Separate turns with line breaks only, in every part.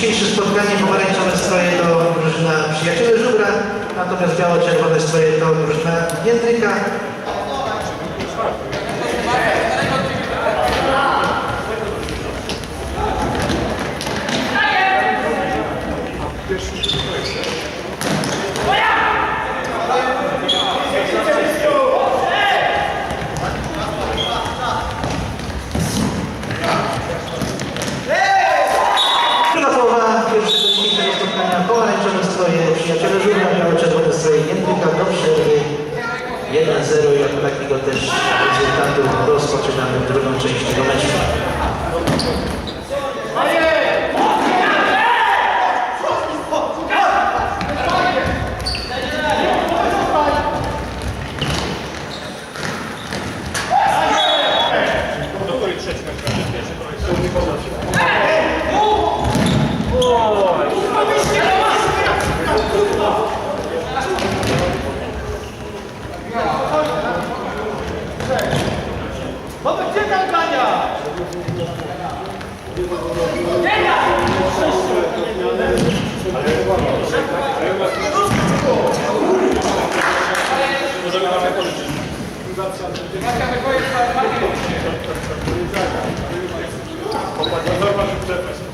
Dzisiejsze spotkanie pomarańczowe stroje to drużyna Przyjaciele Żubra, natomiast biało-czerwone stroje to drużyna Jędryka. Druga połowa pierwszego dzisiejszego spotkania pomarańczowe stroje Przyjaciele Żubra, biało-czerwone stroje Jędryka do przerwy 1-0 i od takiego też rezultatu Możemy wam je pożyczyć. Matka
wychodzi z Markiem. Popatrz, zobacz, przepraszam.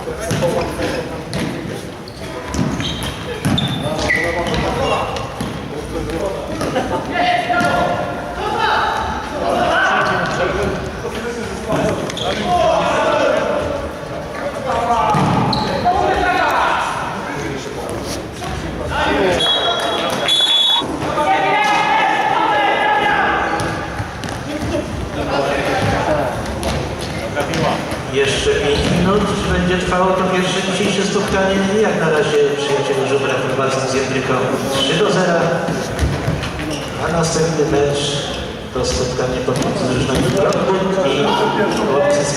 Yeah.
Jeszcze 5 minut będzie trwało to pierwsze dzisiejsze spotkanie. Jak na razie przyjaciele Żubra Futbalscy z Jędryką 3 do 0. A następny mecz to spotkanie pomiędzy drużynami Dortmund i chłopcy z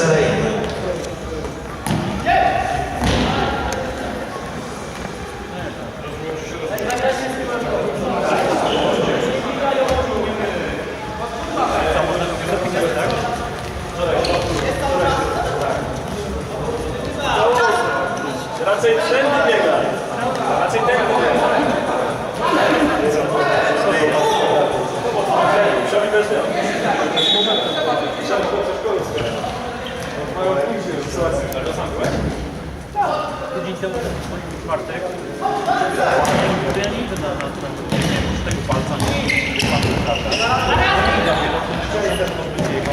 Temu w czwartek idę na, na, na z tego palca nie wypadł prawda? I dopiero to będzie jego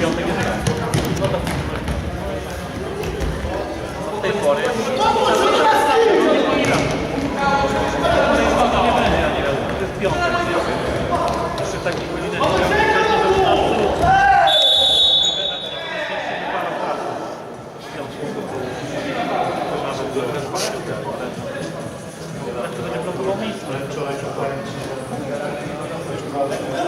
piątek jest No to do tej pory Thank you.